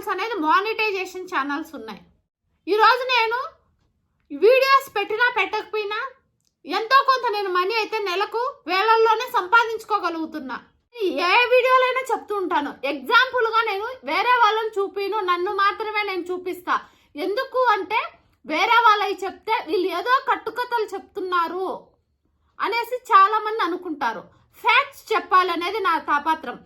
Channels అనేది monetisation channels ఉన్నాయి. ఈరోజు నేను వీడియోస్ పెట్టినా పెట్టకపోయినా ఎంతో కొంత నేను మనీ అయితే నెలకు వేలల్లోనే సంపాదించుకోగలుగుతున్నా. ఏ వీడియోలైనా చెప్తూ ఉంటాను. ఎగ్జాంపుల్గా నేను వేరే వాళ్ళని చూపిను నన్ను మాత్రమే నేను చూపిస్తా. ఎందుకు అంటే వేరే వాళ్ళవి చెప్తే వీళ్ళు ఏదో కట్టుకథలు చెప్తున్నారు అనేసి చాలా మంది అనుకుంటారు. ఫ్యాక్ట్స్ చెప్పాలనేది నా తాపాత్రం.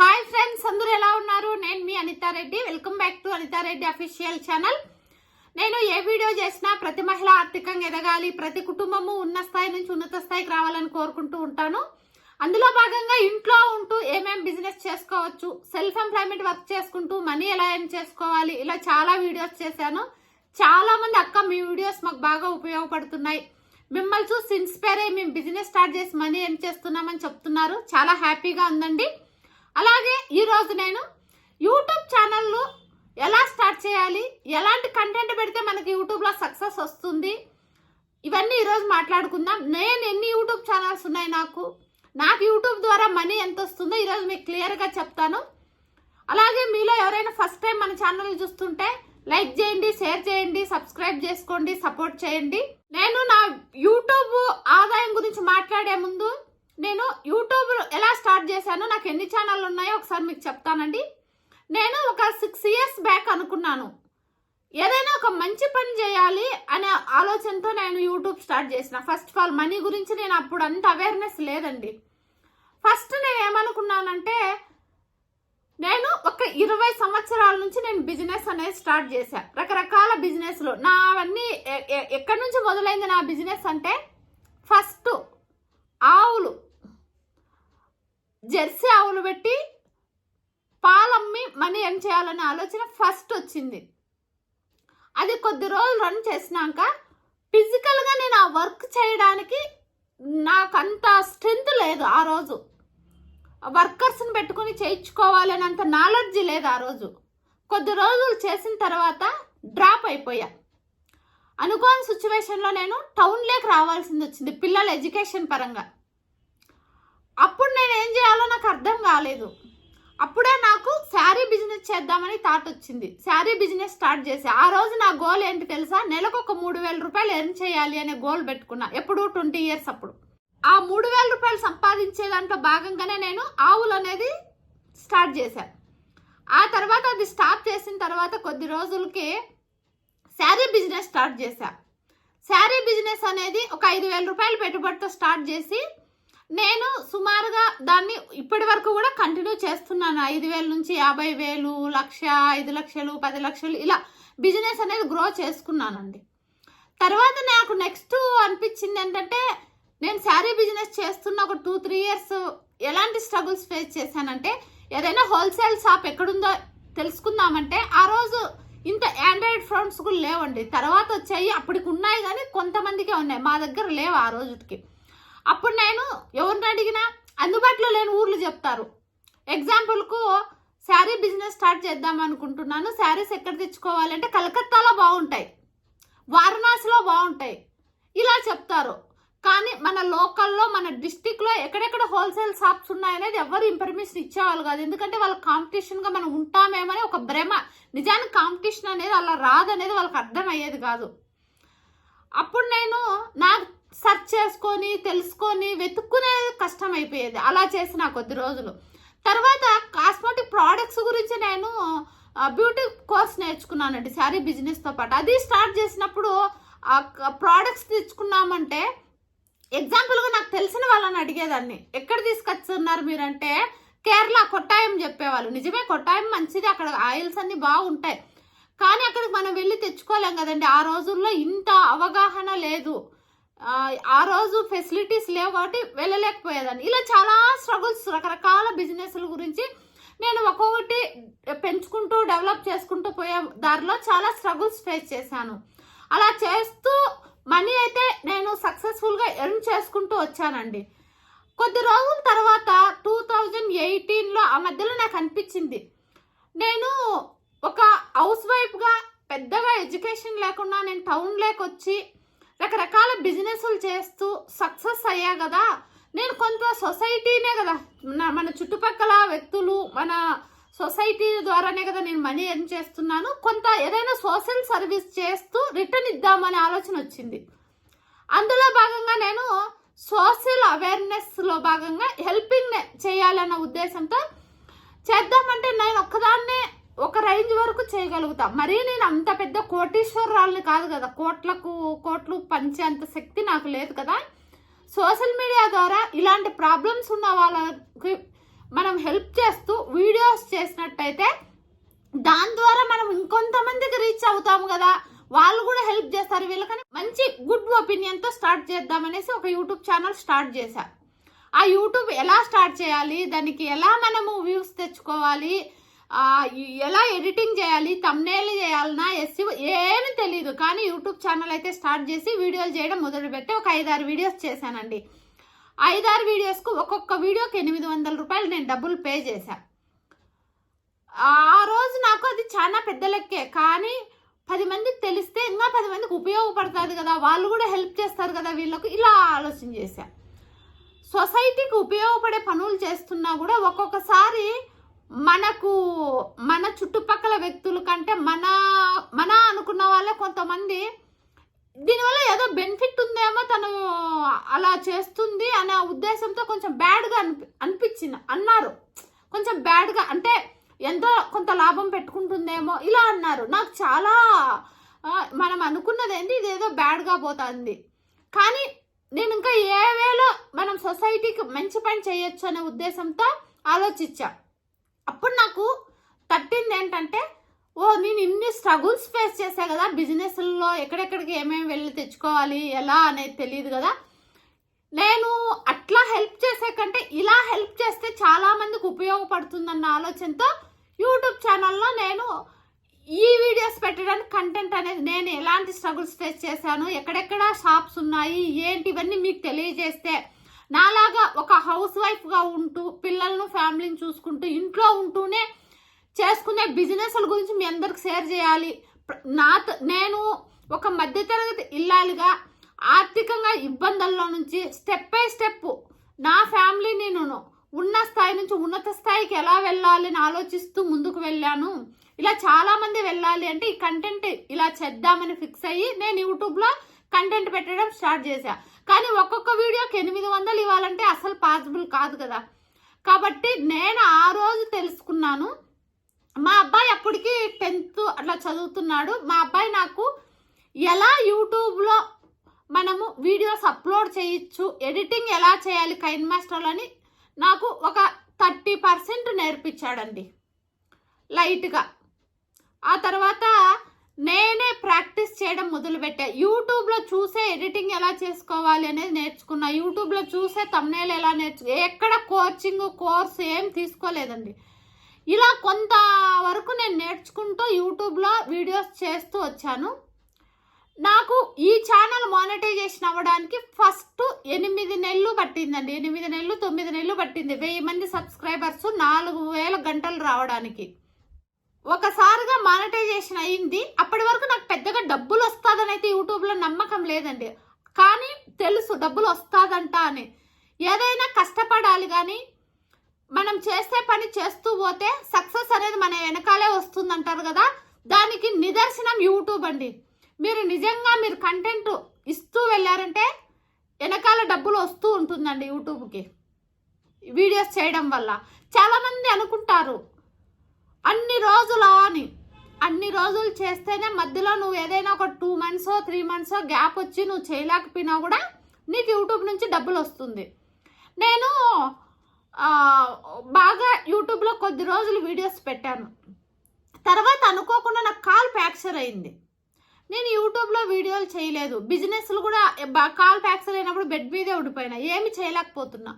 హాయ్ ఫ్రెండ్స్ అందరూ ఎలా ఉన్నారు? నేను మీ Anitha Reddy welcome back to Anitha Reddy official channel. నేను ఏ వీడియో చేసినా ప్రతి మహిళ ఆర్థికంగా ఎదగాలి ప్రతి కుటుంబము ఉన్న స్థాయి నుంచి ఉన్నత స్థాయికి రావాలని కోరుకుంటూ ఉంటాను. అందులో భాగంగా ఇంట్లో ఉంటూ ఏమేం బిజినెస్ చేసుకోవచ్చు సెల్ఫ్ ఎంప్లాయ్మెంట్ వర్క్ చేసుకుంటూ మనీ ఎలా ఏం చేసుకోవాలి ఇలా చాలా వీడియోస్ చేశాను. చాలా మంది అక్క మీ వీడియోస్ మాకు బాగా ఉపయోగపడుతున్నాయి. మిమ్మల్ని చూసి ఇన్స్పైర్ అయ్యి మేము బిజినెస్ స్టార్ట్ చేసి మనీ ఏం చేస్తున్నామని చెప్తున్నారు. చాలా హ్యాపీగా ఉందండి. అలాగే ఈరోజు నేను యూట్యూబ్ ఛానల్ను ఎలా స్టార్ట్ చేయాలి? ఎలాంటి కంటెంట్ పెడితే మనకి యూట్యూబ్లో సక్సెస్ వస్తుంది? ఇవన్నీ ఈరోజు మాట్లాడుకుందాం. నేను ఎన్ని యూట్యూబ్ ఛానల్స్ ఉన్నాయి నాకు? నాకు యూట్యూబ్ ద్వారా మనీ ఎంత వస్తుందో ఈరోజు మీకు క్లియర్గా చెప్తాను. అలాగే మీలో ఎవరైనా ఫస్ట్ టైం మన ఛానల్ చూస్తుంటే లైక్ చేయండి షేర్ చేయండి సబ్స్క్రైబ్ చేసుకోండి సపోర్ట్ చేయండి. నేను నా యూట్యూబ్ ఆదాయం గురించి మాట్లాడే ముందు నేను యూట్యూబ్ ఎలా స్టార్ట్ చేశానో నాకు ఎన్ని ఛానళ్ళు ఉన్నాయో ఒకసారి మీకు చెప్తానండి. నేను ఒక సిక్స్ ఇయర్స్ బ్యాక్ అనుకున్నాను. ఏదైనా ఒక మంచి పని చేయాలి అనే ఆలోచనతో నేను యూట్యూబ్ స్టార్ట్ చేసిన. ఫస్ట్ ఆఫ్ ఆల్ మనీ గురించి నేను అప్పుడు అంత అవేర్నెస్ లేదండి. ఫస్ట్ నేను ఏమనుకున్నానంటే నేను ఒక ఇరవై సంవత్సరాల నుంచి నేను బిజినెస్ అనేది స్టార్ట్ చేశాను రకరకాల బిజినెస్లు నా అవన్నీ ఎ- ఎక్కడి నుంచి మొదలైంది నా బిజినెస్ అంటే ఫస్ట్ ఆవులు. జెర్సీ ఆవులు పెట్టి పాలమ్మి మనీ ఏం చేయాలనే ఆలోచన ఫస్ట్ వచ్చింది. అది కొద్ది రోజులు రన్ చేసినాక ఫిజికల్గా నేను ఆ వర్క్ చేయడానికి నాకు అంత స్ట్రెంత్ లేదు ఆ రోజు. వర్కర్స్ని పెట్టుకుని చేయించుకోవాలి అంత నాలెడ్జ్ లేదు ఆ రోజు. కొద్ది రోజులు చేసిన తర్వాత డ్రాప్ అయిపోయా. అనుకోని సిచ్యువేషన్లో నేను టౌన్లోకి రావాల్సింది వచ్చింది పిల్లల ఎడ్యుకేషన్ పరంగా. అప్పుడు నేను ఏం చేయాలో నాకు అర్థం కాలేదు. అప్పుడే నాకు శారీ బిజినెస్ చేద్దామని థాట్ వచ్చింది. శారీ బిజినెస్ స్టార్ట్ చేసి ఆ రోజు నా గోల్ ఏంటి తెలుసా? నెలకు ఒక మూడు వేల రూపాయలు ఎర్న్ చేయాలి అనే గోల్ పెట్టుకున్నా. ఎప్పుడు ట్వంటీ ఇయర్స్ అప్పుడు. ఆ మూడు వేల రూపాయలు సంపాదించే దాంట్లో భాగంగానే నేను ఆవులు అనేది స్టార్ట్ చేశాను ఆ తర్వాత అది స్టాప్ చేసిన తర్వాత కొద్ది రోజులకి శారీ బిజినెస్ స్టార్ట్ చేశా. శారీ బిజినెస్ అనేది ఒక ఐదు వేల రూపాయలు పెట్టుబడితో స్టార్ట్ చేసి నేను సుమారుగా దాన్ని ఇప్పటి వరకు కూడా కంటిన్యూ చేస్తున్నాను. ఐదు వేల నుంచి యాభై వేలు లక్ష ఐదు లక్షలు పది లక్షలు ఇలా బిజినెస్ అనేది గ్రో చేసుకున్నానండి. తర్వాత నాకు నెక్స్ట్ అనిపించింది ఏంటంటే నేను శారీ బిజినెస్ చేస్తున్న ఒక టూ త్రీ ఇయర్స్ ఎలాంటి స్ట్రగుల్స్ ఫేస్ చేశానంటే ఏదైనా హోల్సేల్ షాప్ ఎక్కడుందో తెలుసుకుందామంటే ఆ రోజు ఇంత ఆండ్రాయిడ్ ఫోన్స్ కూడా లేవండి. తర్వాత వచ్చాయి అప్పటికి ఉన్నాయి కానీ కొంతమందికే ఉన్నాయి. మా దగ్గర లేవు ఆ రోజుకి. అప్పుడు నేను ఎవరిని అడిగినా అందుబాటులో లేని ఊర్లు చెప్తారు. ఎగ్జాంపుల్కు శారీ బిజినెస్ స్టార్ట్ చేద్దాం అనుకుంటున్నాను. శారీస్ ఎక్కడ తెచ్చుకోవాలంటే కలకత్తాలో బాగుంటాయి. వారణాసిలో బాగుంటాయి. ఇలా చెప్తారు. కానీ మన లోకల్లో మన డిస్టిక్లో ఎక్కడెక్కడ హోల్సేల్ షాప్స్ ఉన్నాయనేది ఎవరు ఇన్ఫర్మేషన్ ఇచ్చేవాళ్ళు కాదు. ఎందుకంటే వాళ్ళ కాంపిటీషన్గా మనం ఉంటామేమని ఒక భ్రమ. నిజానికి కాంపిటీషన్ అనేది అలా రాదనేది వాళ్ళకి అర్థమయ్యేది కాదు. అప్పుడు నేను నాకు సెర్చ్ చేసుకొని తెలుసుకొని వెతుక్కునేది కష్టం అయిపోయేది అలా చేసిన కొద్ది రోజులు. తర్వాత కాస్మెటిక్ ప్రోడక్ట్స్ గురించి నేను బ్యూటీ కోర్స్ నేర్చుకున్నానండి శారీ బిజినెస్తో పాటు. అది స్టార్ట్ చేసినప్పుడు ప్రోడక్ట్స్ తెచ్చుకున్నామంటే ఎగ్జాంపుల్గా నాకు తెలిసిన వాళ్ళని అడిగేదాన్ని. ఎక్కడ తీసుకొచ్చున్నారు మీరంటే కేరళ కొట్టాయం చెప్పేవాళ్ళు. నిజమే కొట్టాయం మంచిది అక్కడ ఆయిల్స్ అన్నీ బాగుంటాయి. కానీ అక్కడికి మనం వెళ్ళి తెచ్చుకోలేం కదండి. ఆ రోజుల్లో ఇంత అవగాహన లేదు. ఆ, రోజు ఫెసిలిటీస్ లేవు కాబట్టి వెళ్ళలేకపోయేదాన్ని. ఇలా చాలా స్ట్రగుల్స్ రకరకాల బిజినెస్ల గురించి నేను ఒక్కొక్కటి పెంచుకుంటూ డెవలప్ చేసుకుంటూ పోయే దారిలో చాలా స్ట్రగుల్స్ ఫేస్ చేశాను. అలా చేస్తూ మనీ అయితే నేను సక్సెస్ఫుల్గా ఎర్న్ చేసుకుంటూ వచ్చానండి. కొద్ది రోజుల తర్వాత టూ థౌజండ్ ఎయిటీన్లో ఆ మధ్యలో నాకు అనిపించింది. నేను ఒక హౌస్ వైఫ్గా పెద్దగా ఎడ్యుకేషన్ లేకుండా నేను టౌన్లోకి వచ్చి రకరకాల బిజినెస్లు చేస్తూ సక్సెస్ అయ్యా కదా నేను కొంత సొసైటీనే కదా మన మన చుట్టుపక్కల వ్యక్తులు మన సొసైటీ ద్వారానే కదా నేను మనీ ఎర్న్ చేస్తున్నాను. కొంత ఏదైనా సోషల్ సర్వీస్ చేస్తూ రిటర్న్ ఇద్దామనే ఆలోచన వచ్చింది. అందులో భాగంగా నేను సోషల్ అవేర్నెస్లో భాగంగా హెల్పింగ్ చేయాలన్న ఉద్దేశంతో చేద్దామంటే నేను ఒక్కదాన్నే ఒక రేంజ్ వరకు చేయగలుగుతా. మరీ నేను అంత పెద్ద కోటీశ్వరరాలని కాదు కదా. కోట్లకు కోట్లు పంచే అంత శక్తి నాకు లేదు కదా. సోషల్ మీడియా ద్వారా ఇలాంటి ప్రాబ్లమ్స్ ఉన్న వాళ్ళకి మనం హెల్ప్ చేస్తూ వీడియోస్ చేసినట్టయితే దాని ద్వారా మనం ఇంకొంతమందికి రీచ్ అవుతాము కదా. వాళ్ళు కూడా హెల్ప్ చేస్తారు. వీళ్ళకని మంచి గుడ్ ఒపీనియన్తో స్టార్ట్ చేద్దామనేసి ఒక యూట్యూబ్ ఛానల్ స్టార్ట్ చేశా. ఆ యూట్యూబ్ ఎలా స్టార్ట్ చేయాలి? దానికి ఎలా మనము వ్యూస్ తెచ్చుకోవాలి? ఎలా ఎడిటింగ్ చేయాలి తమ్నేల్ చేయాలన్నా ఎస్సీ ఏమీ తెలియదు కానీ యూట్యూబ్ ఛానల్ అయితే స్టార్ట్ చేసి వీడియోలు చేయడం మొదలుపెట్టి ఒక ఐదారు వీడియోస్ చేశానండి. ఐదారు వీడియోస్కు ఒక్కొక్క వీడియోకి ఎనిమిది వందల రూపాయలు నేను డబ్బులు పే చేశాను ఆ రోజు నాకు అది చాలా పెద్ద లెక్కే. కానీ పది మందికి తెలిస్తే ఇంకా పది మందికి ఉపయోగపడుతుంది కదా. వాళ్ళు కూడా హెల్ప్ చేస్తారు కదా వీళ్ళకు. ఇలా ఆలోచన చేశా. సొసైటీకి ఉపయోగపడే పనులు చేస్తున్నా కూడా ఒక్కొక్కసారి మనకు మన చుట్టుపక్కల వ్యక్తుల కంటే మన మన అనుకున్న వాళ్ళే కొంతమంది. దీనివల్ల ఏదో బెనిఫిట్ ఉందేమో తను అలా చేస్తుంది అనే ఉద్దేశంతో కొంచెం బ్యాడ్గా అనిపి అనిపించింది అన్నారు. కొంచెం బ్యాడ్గా అంటే ఎంతో కొంత లాభం పెట్టుకుంటుందేమో ఇలా అన్నారు. నాకు చాలా మనం అనుకున్నది ఏంటి ఇదేదో బ్యాడ్గా పోతుంది. కానీ నేను ఇంకా ఏ వేలో మనం సొసైటీకి మంచి పని చేయొచ్చు అనే ఉద్దేశంతో ఆలోచించా. అప్పుడు నాకు తట్టింది ఏంటంటే ఓ నేను ఇన్ని స్ట్రగుల్స్ ఫేస్ చేసా కదా బిజినెస్లో ఎక్కడెక్కడికి ఏమేమి వెళ్ళి తెచ్చుకోవాలి ఎలా అనేది తెలియదు కదా. నేను అట్లా హెల్ప్ చేసే కంటే ఇలా హెల్ప్ చేస్తే చాలామందికి ఉపయోగపడుతుందన్న ఆలోచనతో యూట్యూబ్ ఛానల్లో నేను ఈ వీడియోస్ పెట్టడానికి కంటెంట్ అనేది నేను ఎలాంటి స్ట్రగుల్స్ ఫేస్ చేశాను ఎక్కడెక్కడ షాప్స్ ఉన్నాయి ఏంటి ఇవన్నీ మీకు తెలియజేస్తే నాలాగా ఒక హౌస్ వైఫ్గా ఉంటూ పిల్లలను ఫ్యామిలీని చూసుకుంటూ ఇంట్లో ఉంటూనే చేసుకునే బిజినెస్ల గురించి మీ అందరికి షేర్ చేయాలి. నా నేను ఒక మధ్యతరగతి ఇల్లాలుగా ఆర్థికంగా ఇబ్బందుల్లో నుంచి స్టెప్ బై స్టెప్ నా ఫ్యామిలీ నేను ఉన్న స్థాయి నుంచి ఉన్నత స్థాయికి ఎలా వెళ్ళాలి అని ఆలోచిస్తూ ముందుకు వెళ్ళాను. ఇలా చాలామంది వెళ్ళాలి అంటే ఈ కంటెంట్ ఇలా చేద్దామని ఫిక్స్ అయ్యి నేను యూట్యూబ్లో కంటెంట్ పెట్టడం స్టార్ట్ చేశా. కానీ ఒక్కొక్క వీడియోకి ఎనిమిది వందలు ఇవ్వాలంటే అసలు పాసిబుల్ కాదు కదా. కాబట్టి నేను ఆ రోజు తెలుసుకున్నాను. మా అబ్బాయి అప్పటికి టెన్త్ అట్లా చదువుతున్నాడు. మా అబ్బాయి నాకు ఎలా యూట్యూబ్లో మనము వీడియోస్ అప్లోడ్ చేయొచ్చు ఎడిటింగ్ ఎలా చేయాలి కైన్ మాస్టర్లో అని నాకు ఒక థర్టీ పర్సెంట్ నేర్పించాడండి. లైట్గా ఆ తర్వాత నేనే ప్రాక్టీస్ చేయడం మొదలుపెట్టా. యూట్యూబ్లో చూసే ఎడిటింగ్ ఎలా చేసుకోవాలి అనేది నేర్చుకున్నా. యూట్యూబ్లో చూసే తమ్నేలు ఎలా నేర్చు ఎక్కడ కోచింగ్ కోర్స్ ఏం తీసుకోలేదండి. ఇలా కొంత వరకు నేను నేర్చుకుంటూ యూట్యూబ్లో వీడియోస్ చేస్తూ వచ్చాను. నాకు ఈ ఛానల్ మానిటైజేషన్ అవ్వడానికి ఫస్ట్ ఎనిమిది నెలలు పట్టిందండి. ఎనిమిది నెలలు తొమ్మిది నెలలు పట్టింది. వెయ్యి మంది సబ్స్క్రైబర్స్ నాలుగు వేల గంటలు రావడానికి. ఒకసారిగా మానిటైజేషన్ అయింది అప్పటి వరకు నాకు పెద్దగా డబ్బులు వస్తుందని అయితే యూట్యూబ్లో నమ్మకం లేదండి. కానీ తెలుసు డబ్బులు వస్తుందంట అని. ఏదైనా కష్టపడాలి కానీ మనం చేసే పని చేస్తూ పోతే సక్సెస్ అనేది మన వెనకాలే వస్తుందంటారు కదా. దానికి నిదర్శనం యూట్యూబ్ అండి. మీరు నిజంగా మీరు కంటెంట్ ఇస్తూ వెళ్ళారంటే వెనకాల డబ్బులు వస్తూ ఉంటుందండి యూట్యూబ్కి. వీడియోస్ చేయడం వల్ల. చాలామంది అనుకుంటారు అన్ని రోజులు అని అన్ని రోజులు చేస్తేనే మధ్యలో నువ్వు ఏదైనా ఒక టూ మంత్సో త్రీ మంత్సో గ్యాప్ వచ్చి నువ్వు చేయలేకపోయినా కూడా నీకు యూట్యూబ్ నుంచి డబ్బులు వస్తుంది. నేను బాగా యూట్యూబ్లో కొద్ది రోజులు వీడియోస్ పెట్టాను. తర్వాత అనుకోకుండా నాకు కాల్ ఫ్యాక్చర్ అయింది. నేను యూట్యూబ్లో వీడియోలు చేయలేదు. బిజినెస్లు కూడా కాల్ ఫ్యాక్చర్ అయినప్పుడు బెడ్ మీదే ఉండిపోయినా. ఏమి చేయలేకపోతున్నా.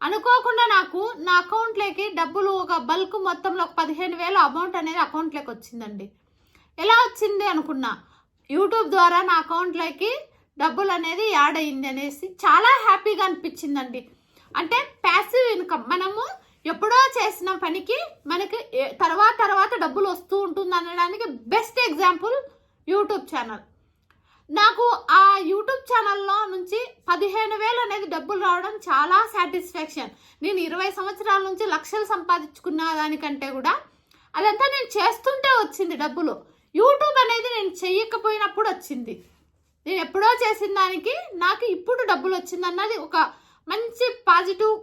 అనుకోకుండా నాకు నా అకౌంట్లోకి డబ్బులు ఒక బల్క్ మొత్తంలో ఒక పదిహేను వేల అమౌంట్ అనేది అకౌంట్లోకి వచ్చిందండి. ఎలా వచ్చింది అనుకున్నా యూట్యూబ్ ద్వారా నా అకౌంట్లోకి డబ్బులు అనేది యాడ్ అయింది అనేసి చాలా హ్యాపీగా అనిపించిందండి. అంటే ప్యాసివ్ ఇన్కమ్ మనము ఎప్పుడో చేసిన పనికి మనకి తర్వాత తర్వాత డబ్బులు వస్తూ ఉంటుంది అనడానికి బెస్ట్ ఎగ్జాంపుల్ యూట్యూబ్ ఛానల్ నాకు ఆ యూట్యూబ్ ఛానల్లో నుంచి పదిహేను వేలు అనేది డబ్బులు రావడం చాలా సాటిస్ఫాక్షన్. నేను ఇరవై సంవత్సరాల నుంచి లక్షలు సంపాదించుకున్న దానికంటే కూడా అదంతా నేను చేస్తుంటే వచ్చింది డబ్బులు. యూట్యూబ్ అనేది నేను చెయ్యకపోయినప్పుడు వచ్చింది. నేను ఎప్పుడో చేసిన దానికి నాకు ఇప్పుడు డబ్బులు వచ్చింది అన్నది ఒక మంచి పాజిటివ్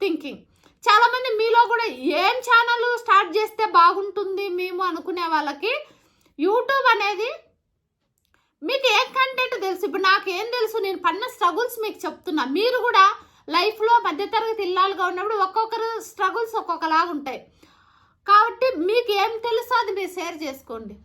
థింకింగ్. చాలామంది మీలో కూడా ఏం ఛానల్ స్టార్ట్ చేస్తే బాగుంటుంది మేము అనుకునే వాళ్ళకి యూట్యూబ్ అనేది మీకు ఏ కంటెంట్ తెలుసు? ఇప్పుడు నాకు ఏం తెలుసు? నేను పడిన స్ట్రగుల్స్ మీకు చెప్తున్నా. మీరు కూడా లైఫ్లో మధ్యతరగతి ఇల్లాలుగా ఉన్నప్పుడు ఒక్కొక్కరు స్ట్రగుల్స్ ఒక్కొక్కలాగా ఉంటాయి. కాబట్టి మీకు ఏం తెలుసో అది మీరు షేర్ చేసుకోండి.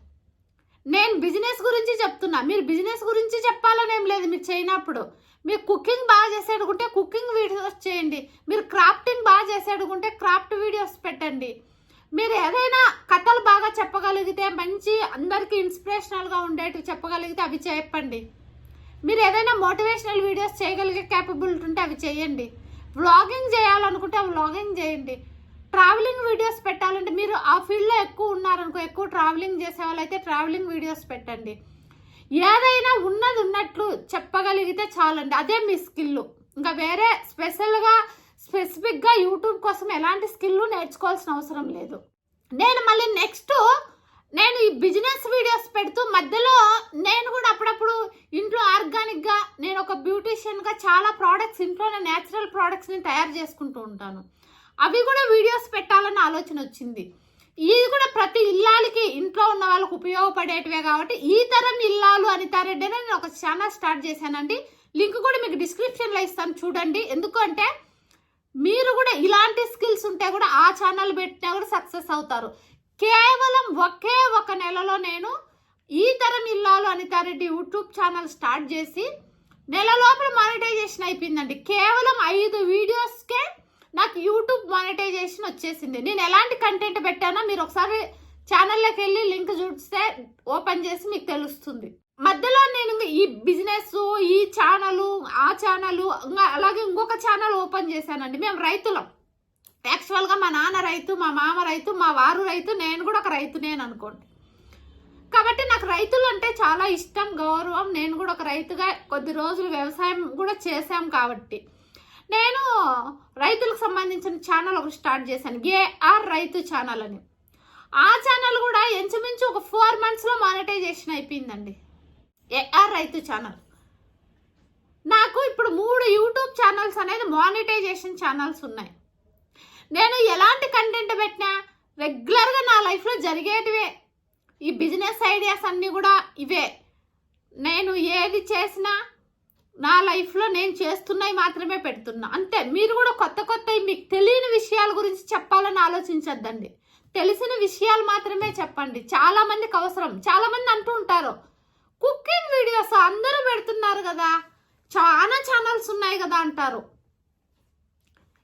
నేను బిజినెస్ గురించి చెప్తున్నా. మీరు బిజినెస్ గురించి చెప్పాలని ఏం లేదు. మీరు చేయనప్పుడు. మీరు కుకింగ్ బాగా చేసేడుకుంటే కుకింగ్ వీడియోస్ చేయండి. మీరు క్రాఫ్టింగ్ బాగా చేసేడుకుంటే క్రాఫ్ట్ వీడియోస్ పెట్టండి. మీరు ఏదైనా కథలు బాగా చెప్పగలిగితే మంచి అందరికీ ఇన్స్పిరేషనల్గా ఉండేవి చెప్పగలిగితే అవి చెప్పండి మీరు ఏదైనా మోటివేషనల్ వీడియోస్ చేయగలిగే క్యాపబిలిటీ ఉంటే అవి చేయండి. వ్లాగింగ్ చేయాలనుకుంటే వ్లాగింగ్ చేయండి. ట్రావెలింగ్ వీడియోస్ పెట్టాలంటే మీరు ఆ ఫీల్డ్లో ఎక్కువ ఉన్నారనుకో ఎక్కువ ట్రావెలింగ్ చేసే వాళ్ళైతే ట్రావెలింగ్ వీడియోస్ పెట్టండి. ఏదైనా ఉన్నది ఉన్నట్లు చెప్పగలిగితే చాలండి. అదే మీ స్కిల్ ఇంకా వేరే స్పెషల్గా స్పెసిఫిక్గా యూట్యూబ్ కోసం ఎలాంటి స్కిల్ నేర్చుకోవాల్సిన అవసరం లేదు. నేను మళ్ళీ నెక్స్ట్ నేను ఈ బిజినెస్ వీడియోస్ పెడుతూ మధ్యలో నేను కూడా అప్పుడప్పుడు ఇంట్లో ఆర్గానిక్గా నేను ఒక బ్యూటీషియన్గా చాలా ప్రోడక్ట్స్ ఇంట్లోనే న్యాచురల్ ప్రోడక్ట్స్ని తయారు చేసుకుంటూ ఉంటాను. అవి కూడా వీడియోస్ పెట్టాలని ఆలోచన వచ్చింది. ఇది కూడా ప్రతి ఇల్లాలకి ఇంట్లో ఉన్న వాళ్ళకి ఉపయోగపడేటివే కాబట్టి ఈ తరం ఇల్లాలు అనితారెడ్డి అని నేను ఒక ఛానల్ స్టార్ట్ చేశానండి. లింక్ కూడా మీకు డిస్క్రిప్షన్లో ఇస్తాను చూడండి. ఎందుకంటే మీరు కూడా ఇలాంటి స్కిల్స్ ఉంటే కూడా ఆ ఛానల్ పెట్టినా కూడా సక్సెస్ అవుతారు. కేవలం ఒకే ఒక నెలలో నేను ఈ తరం ఇల్లాలు అనితారెడ్డి యూట్యూబ్ ఛానల్ స్టార్ట్ చేసి నెల లోపల మానిటైజేషన్ అయిపోయిందండి. కేవలం ఐదు వీడియోస్కే నాకు యూట్యూబ్ మానిటైజేషన్ వచ్చేసింది. నేను ఎలాంటి కంటెంట్ పెట్టానో మీరు ఒకసారి ఛానల్లోకి వెళ్ళి లింక్ చూస్తే ఓపెన్ చేసి మీకు తెలుస్తుంది. మధ్యలో నేను ఈ బిజినెస్ ఈ ఛానల్ ఆ ఛానల్ ఇంకా అలాగే ఇంకొక ఛానల్ ఓపెన్ చేశానండి. మేము రైతులం. యాక్చువల్గా మా నాన్న రైతు మా మామ రైతు మా వారు రైతు నేను కూడా ఒక రైతు అని అనుకోండి. కాబట్టి నాకు రైతులు అంటే చాలా ఇష్టం గౌరవం. నేను కూడా ఒక రైతుగా కొద్ది రోజులు వ్యవసాయం కూడా చేశాం కాబట్టి. నేను రైతులకు సంబంధించిన ఛానల్ ఒకటి స్టార్ట్ చేశాను. ఏఆర్ రైతు ఛానల్ అని. ఆ ఛానల్ కూడా ఇంచుమించు ఒక ఫోర్ మంత్స్లో మానిటైజేషన్ అయిపోయిందండి. ఏఆర్ రైతు ఛానల్ నాకు ఇప్పుడు మూడు యూట్యూబ్ ఛానల్స్ అనేది మానిటైజేషన్ ఛానల్స్ ఉన్నాయి. నేను ఎలాంటి కంటెంట్ పెట్టినా రెగ్యులర్గా నా లైఫ్లో జరిగేటివే. ఈ బిజినెస్ ఐడియాస్ అన్నీ కూడా ఇవే. నేను ఏది చేసినా నా లైఫ్లో నేను చేస్తున్నవి మాత్రమే పెడుతున్నా. అంతే. మీరు కూడా కొత్త కొత్త మీకు తెలియని విషయాల గురించి చెప్పాలని ఆలోచించద్దండి. తెలిసిన విషయాలు మాత్రమే చెప్పండి. చాలామందికి అవసరం. చాలామంది అంటూ ఉంటారు. కుకింగ్ వీడియోస్ అందరూ పెడుతున్నారు కదా. చాలా ఛానల్స్ ఉన్నాయి కదా అంటారు.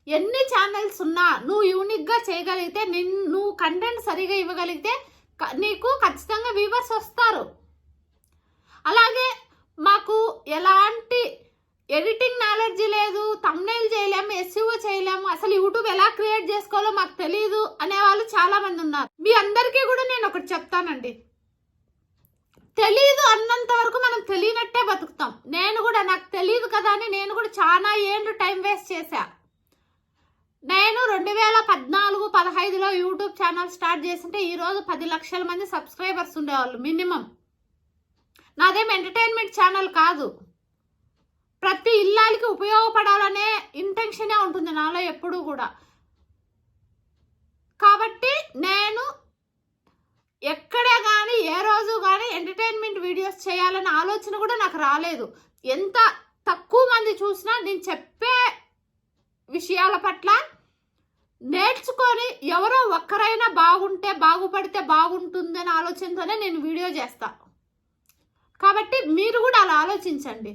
ఎన్ని ఛానల్స్ ఉన్నా నువ్వు యూనిక్గా చేయగలిగితే నిన్ నువ్వు కంటెంట్ సరిగా ఇవ్వగలిగితే నీకు ఖచ్చితంగా వ్యూవర్స్ వస్తారు. అలాగే మాకు ఎలాంటి ఎడిటింగ్ నాలెడ్జ్ లేదు తమ్నేల్ చేయలేము ఎస్యూఓ చేయలేము అసలు యూట్యూబ్ ఎలా క్రియేట్ చేసుకోవాలో మాకు తెలియదు అనే వాళ్ళు చాలా మంది ఉన్నారు. మీ అందరికీ కూడా నేను ఒకటి చెప్తానండి. తెలీదు అన్నంత వరకు మనం తెలియనట్టే బతుకుతాం. నేను కూడా నాకు తెలియదు కదా అని నేను కూడా చాలా ఏండ్లు టైం వేస్ట్ చేశా. నేను రెండు వేల పద్నాలుగు పదహైదులో యూట్యూబ్ ఛానల్ స్టార్ట్ చేసింటే ఈరోజు పది లక్షల మంది సబ్స్క్రైబర్స్ ఉండేవాళ్ళు మినిమం. నాదేం ఎంటర్టైన్మెంట్ ఛానల్ కాదు. ప్రతి ఇల్లాలకి ఉపయోగపడాలనే ఇంటెన్షనే ఉంటుంది నాలో ఎప్పుడూ కూడా. కాబట్టి నేను ఎక్కడే కానీ ఏ రోజు కానీ ఎంటర్టైన్మెంట్ వీడియోస్ చేయాలనే ఆలోచన కూడా నాకు రాలేదు. ఎంత తక్కువ మంది చూసినా నేను చెప్పే విషయాల పట్ల నేర్చుకొని ఎవరో ఒక్కరైనా బాగుంటే బాగుపడితే బాగుంటుంది అనే ఆలోచనతోనే నేను వీడియో చేస్తా. కాబట్టి మీరు కూడా అలా ఆలోచించండి.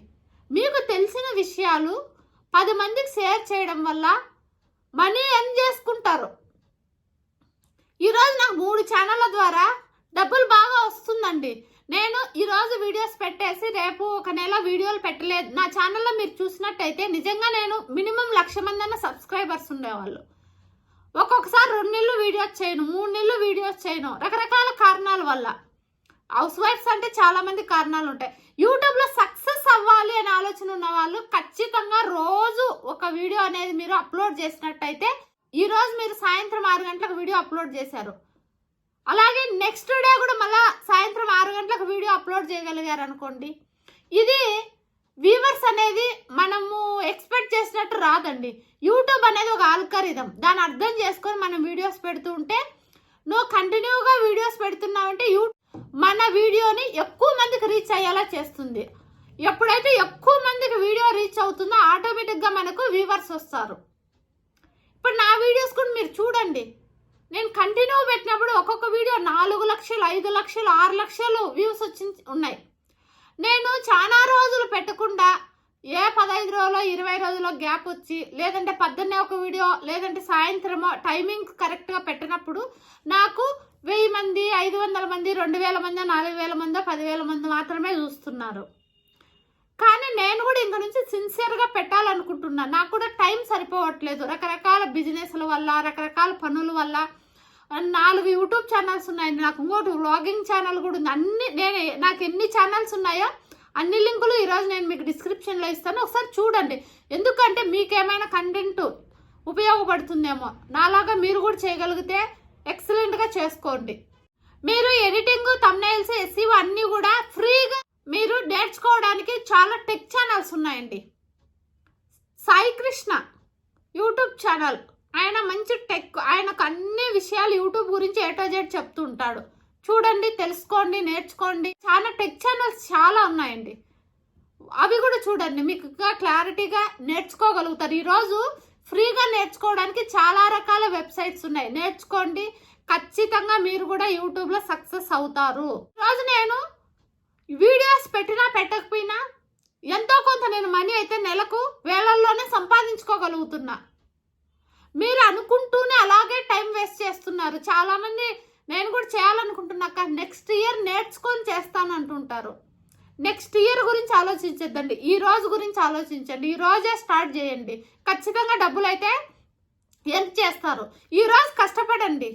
మీకు తెలిసిన విషయాలు పది మందికి షేర్ చేయడం వల్ల మనీ ఎర్న్ చేసుకుంటారు. ఈరోజు నాకు మూడు ఛానళ్ళ ద్వారా డబ్బులు బాగా వస్తుందండి. నేను ఈరోజు వీడియోస్ పెట్టేసి రేపు ఒక నెల వీడియోలు పెట్టలేదు. నా ఛానల్లో మీరు చూసినట్టయితే నిజంగా నేను మినిమం లక్ష మంది సబ్స్క్రైబర్స్ ఉండేవాళ్ళు. ఒక్కొక్కసారి రెండు నెలలు వీడియోస్ చేయను మూడు నెలలు వీడియోస్ చేయను. రకరకాల కారణాల వల్ల. హౌస్ వైఫ్స్ అంటే చాలామంది కారణాలు ఉంటాయి. యూట్యూబ్లో సక్సెస్ అవ్వాలి అనే ఆలోచన ఉన్న వాళ్ళు ఖచ్చితంగా రోజు ఒక వీడియో అనేది మీరు అప్లోడ్ చేసినట్టయితే ఈరోజు మీరు సాయంత్రం ఆరు గంటలకు వీడియో అప్లోడ్ చేశారు. అలాగే నెక్స్ట్ డే కూడా మళ్ళా సాయంత్రం ఆరు గంటలకు వీడియో అప్లోడ్ చేయగలిగారు అనుకోండి. ఇది వ్యూవర్స్ అనేది మనము ఎక్స్పెక్ట్ చేసినట్టు రాదండి. యూట్యూబ్ అనేది ఒక ఆల్కరిథం దాన్ని అర్థం చేసుకొని మనం వీడియోస్ పెడుతూ ఉంటే నువ్వు కంటిన్యూగా వీడియోస్ పెడుతున్నావంటే యూ మన వీడియోని ఎక్కువ మందికి రీచ్ అయ్యేలా చేస్తుంది. ఎప్పుడైతే ఎక్కువ మందికి వీడియో రీచ్ అవుతుందో ఆటోమేటిక్గా మనకు వ్యూవర్స్ వస్తారు. ఇప్పుడు నా వీడియోస్ కూడా మీరు చూడండి. నేను కంటిన్యూ పెట్టినప్పుడు ఒక్కొక్క వీడియో నాలుగు లక్షలు ఐదు లక్షలు ఆరు లక్షలు వ్యూస్ వచ్చి ఉన్నాయి. నేను చాలా రోజులు పెట్టకుండా ఏ పదహైదు రోజులో ఇరవై రోజుల్లో గ్యాప్ వచ్చి లేదంటే పొద్దున్నే ఒక వీడియో లేదంటే సాయంత్రమో టైమింగ్ కరెక్ట్గా పెట్టినప్పుడు నాకు వెయ్యి మంది ఐదు వందల మంది రెండు వేల మంది నాలుగు వేల మందో పదివేల మంది మాత్రమే చూస్తున్నారు. కానీ నేను కూడా ఇంక నుంచి సిన్సియర్గా పెట్టాలనుకుంటున్నా. నాకు కూడా టైం సరిపోవట్లేదు. రకరకాల బిజినెస్ల వల్ల రకరకాల పనుల వల్ల. నాలుగు యూట్యూబ్ ఛానల్స్ ఉన్నాయి. నాకు ఇంకోటి వ్లాగింగ్ ఛానల్ కూడా ఉంది. అన్ని నేను నాకు ఎన్ని ఛానల్స్ ఉన్నాయో అన్ని లింకులు ఈరోజు నేను మీకు డిస్క్రిప్షన్లో ఇస్తాను. ఒకసారి చూడండి. ఎందుకంటే మీకేమైనా కంటెంట్ ఉపయోగపడుతుందేమో. నాలాగా మీరు కూడా చేయగలిగితే ఎక్సలెంట్గా చేసుకోండి. మీరు ఎడిటింగ్ తమ్నైల్స్ ఎస్సీవ్ అన్నీ కూడా ఫ్రీగా మీరు నేర్చుకోవడానికి చాలా టెక్ ఛానల్స్ ఉన్నాయండి. సాయి కృష్ణ యూట్యూబ్ ఛానల్ ఆయన మంచి టెక్ ఆయనకు అన్ని విషయాలు యూట్యూబ్ గురించి ఏటో జెడ్ చెప్తూ ఉంటాడు చూడండి తెలుసుకోండి నేర్చుకోండి. చాలా టెక్ ఛానల్స్ చాలా ఉన్నాయండి. అవి కూడా చూడండి మీకు ఇంకా క్లారిటీగా నేర్చుకోగలుగుతారు. ఈరోజు ఫ్రీగా నేర్చుకోవడానికి చాలా రకాల వెబ్సైట్స్ ఉన్నాయి. నేర్చుకోండి ఖచ్చితంగా మీరు కూడా యూట్యూబ్లో సక్సెస్ అవుతారు. ఈరోజు నేను వీడియోస్ పెట్టినా పెట్టకపోయినా ఎంతో కొంత నేను మనీ అయితే నెలకు వేలల్లోనే సంపాదించుకోగలుగుతున్నా. మీరు అనుకుంటూనే అలాగే టైం వేస్ట్ చేస్తున్నారు. చాలామంది నేను కూడా చేయాలనుకుంటున్నాక నెక్స్ట్ ఇయర్ నేర్చుకొని చేస్తాను అంటుంటారు. నెక్స్ట్ ఇయర్ గురించి ఆలోచించద్దండి. ఈ రోజు గురించి ఆలోచించండి. ఈ రోజే స్టార్ట్ చేయండి. ఖచ్చితంగా డబ్బులు అయితే ఎంత చేస్తారు. ఈ రోజు కష్టపడండి.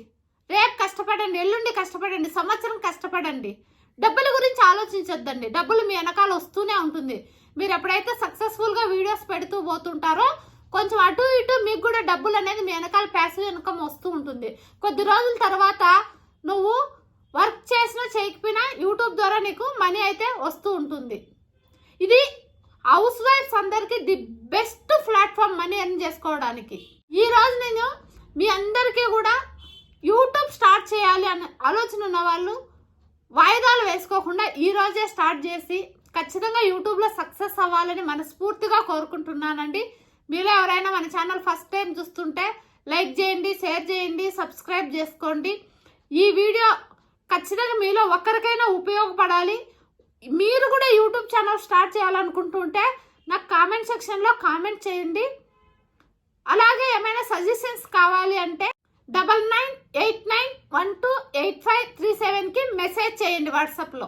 రేపు కష్టపడండి. ఎల్లుండి కష్టపడండి. సంవత్సరం కష్టపడండి. డబ్బుల గురించి ఆలోచించొద్దండి. డబ్బులు మీ వెనకాల వస్తూనే ఉంటుంది. మీరు ఎప్పుడైతే సక్సెస్ఫుల్గా వీడియోస్ పెడుతూ పోతుంటారో కొంచెం అటు ఇటు మీకు కూడా డబ్బులు అనేది మీ వెనకాల ప్యాసివ్ ఇన్కమ్ వస్తూ ఉంటుంది. కొద్ది రోజుల తర్వాత నువ్వు వర్క్ చేసినా చేయకపోయినా యూట్యూబ్ ద్వారా నీకు మనీ అయితే వస్తూ ఉంటుంది. ఇది హౌస్ వైఫ్స్ అందరికీ the best platform money earn చేసుకోవడానికి. ఈ రోజు నేను మీ అందరికీ కూడా యూట్యూబ్ స్టార్ట్ చేయాలి అనే ఆలోచన ఉన్న వాళ్ళు వాయిదాలు వేసుకోకుండా ఈ రోజే స్టార్ట్ చేసి ఖచ్చితంగా యూట్యూబ్లో సక్సెస్ అవ్వాలని మనస్ఫూర్తిగా కోరుకుంటున్నానండి. మీరు ఎవరైనా మన ఛానల్ ఫస్ట్ టైం చూస్తుంటే లైక్ చేయండి షేర్ చేయండి సబ్స్క్రైబ్ చేసుకోండి. ఈ వీడియో ఖచ్చితంగా మీలో ఒక్కరికైనా ఉపయోగపడాలి. మీరు కూడా యూట్యూబ్ ఛానల్ స్టార్ట్ చేయాలనుకుంటుంటే నాకు కామెంట్ సెక్షన్లో కామెంట్ చేయండి. అలాగే ఏమైనా సజెషన్స్ కావాలి అంటే double nine eight nine one two eight five three సెవెన్కి మెసేజ్ చేయండి వాట్సాప్లో.